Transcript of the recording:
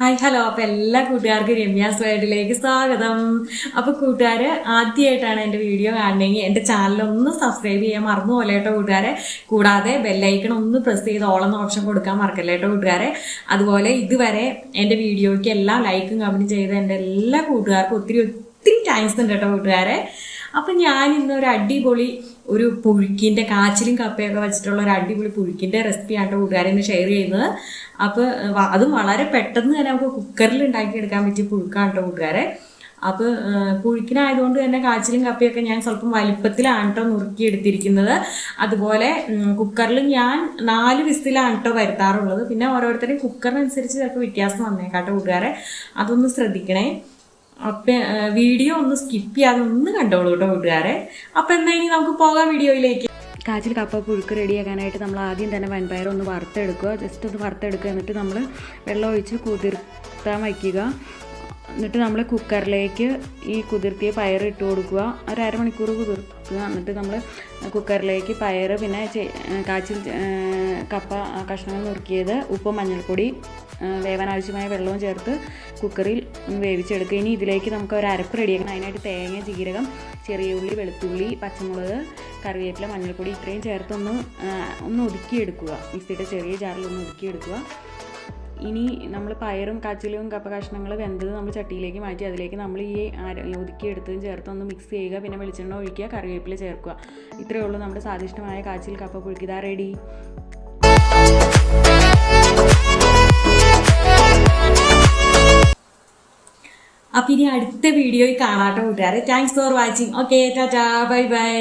Hi hello. അപ്പൊ എല്ലാ കൂട്ടുകാർക്കും രമ്യാ സ്വൈഡിലേക്ക് സ്വാഗതം. അപ്പൊ കൂട്ടുകാര് ആദ്യമായിട്ടാണ് എന്റെ വീഡിയോ കാണണമെങ്കിൽ ചാനൽ ഒന്ന് സബ്സ്ക്രൈബ് ചെയ്യാൻ മറന്നു പോലെ കേട്ടോ കൂട്ടുകാരെ? കൂടാതെ ബെല്ലൈക്കൺ ഒന്ന് പ്രസ് ചെയ്ത് ഓളെന്ന ഓപ്ഷൻ കൊടുക്കാൻ മറക്കല്ലേ കേട്ടോ കൂട്ടുകാരെ? അതുപോലെ ഇതുവരെ എന്റെ വീഡിയോയ്ക്ക് എല്ലാം ലൈക്കും കമന്റും ചെയ്ത എന്റെ എല്ലാ കൂട്ടുകാർക്കും ഒത്തിരി ഒത്തിരി താങ്ക്സ് ഉണ്ട് കേട്ടോ കൂട്ടുകാരെ. അപ്പൊ ഞാൻ ഇന്ന് ഒരു അടിപൊളി ഒരു പുഴുക്കിന്റെ കാച്ചിലും കപ്പയൊക്കെ വെച്ചിട്ടുള്ള ഒരു അടിപൊളി പുഴുക്കിന്റെ റെസിപ്പിയാണ് കേട്ടോ കൂട്ടുകാരെ ഇന്ന് ഷെയർ ചെയ്യുന്നത്. അപ്പൊ അത് വളരെ പെട്ടെന്ന് തന്നെ നമുക്ക് കുക്കറിൽ ഉണ്ടാക്കിയെടുക്കാൻ പറ്റിയ പുഴുക്കാണ് കേട്ടോ കൂട്ടുകാരെ. അപ്പൊ പുഴുക്കിനായതുകൊണ്ട് തന്നെ കാച്ചിലും കപ്പിയൊക്കെ ഞാൻ സ്വല്പം വലിപ്പത്തിലാണ് കേട്ടോ നുറുക്കി എടുത്തിരിക്കുന്നത് അതുപോലെ കുക്കറിൽ ഞാൻ നാല് വിസിലാണ് കേട്ടോ വരുത്താറുള്ളത്. പിന്നെ ഓരോരുത്തരും കുക്കറിനനുസരിച്ച് ചിലപ്പോൾ വ്യത്യാസം വന്നേക്കാട്ടോ കൂട്ടുകാരെ. അതൊന്ന് ശ്രദ്ധിക്കണേ. അപ്പൊ വീഡിയോ ഒന്ന് സ്കിപ്പ് ചെയ്യാതെ ഒന്ന് കണ്ടോളൂ കേട്ടോ കൂട്ടുകാരെ. അപ്പൊ എന്നാ ഇനി നമുക്ക് പോകാം വീഡിയോയിലേക്ക്. കാച്ചിൽ കപ്പ പുഴുക്ക് റെഡിയാക്കാനായിട്ട് നമ്മൾ ആദ്യം തന്നെ വൻപയർ ഒന്ന് വറുത്തെടുക്കുക. ജസ്റ്റ് ഒന്ന് വറുത്തെടുക്കുക. എന്നിട്ട് നമ്മൾ വെള്ളം ഒഴിച്ച് കുതിർത്താൻ വയ്ക്കുക. എന്നിട്ട് നമ്മൾ കുക്കറിലേക്ക് ഈ കുതിർത്തിയ പയർ ഇട്ട് കൊടുക്കുക. ഒരു അരമണിക്കൂർ കുതിർക്കുക. എന്നിട്ട് നമ്മൾ കുക്കറിലേക്ക് പയർ പിന്നെ കാച്ചിൽ കപ്പ കഷ്ണങ്ങൾ നുറുക്കിയത് ഉപ്പും മഞ്ഞൾപ്പൊടി വേവാൻ ആവശ്യമായ വെള്ളവും ചേർത്ത് കുക്കറിൽ വേവിച്ചെടുക്കുക. ഇനി ഇതിലേക്ക് നമുക്ക് ഒരു അരപ്പ് റെഡിയാക്കണം. അതിനായിട്ട് തേങ്ങ ജീരകം ചെറിയ ഉള്ളി വെളുത്തുള്ളി പച്ചമുളക് കറിവേപ്പില മഞ്ഞൾപ്പൊടി ഇത്രയും ചേർത്തൊന്ന് ഒന്ന് ഒതുക്കിയെടുക്കുക. മിക്സിയുടെ ചെറിയ ജാറിൽ ഒന്ന് ഒതുക്കിയെടുക്കുക. ഇനി നമ്മൾ പയറും കച്ചിലും കപ്പ കഷ്ണങ്ങൾ വെന്തത് നമ്മൾ ചട്ടിയിലേക്ക് മാറ്റി അതിലേക്ക് നമ്മൾ ഈ ഒതുക്കിയെടുത്തതും ചേർത്ത് ഒന്ന് മിക്സ് ചെയ്യുക. പിന്നെ വെളിച്ചെണ്ണ ഒഴിക്കുക കറിവേപ്പില ചേർക്കുക. ഇത്രയേ ഉള്ളൂ നമ്മുടെ സ്വാദിഷ്ടമായ കാച്ചിൽ കപ്പ പുഴുക്കിതാ റെഡി അപ്പം ഇനി അടുത്ത വീഡിയോയിൽ കാണാട്ടോ കൂട്ടുകാരെ. Thanks for watching okay tata bye bye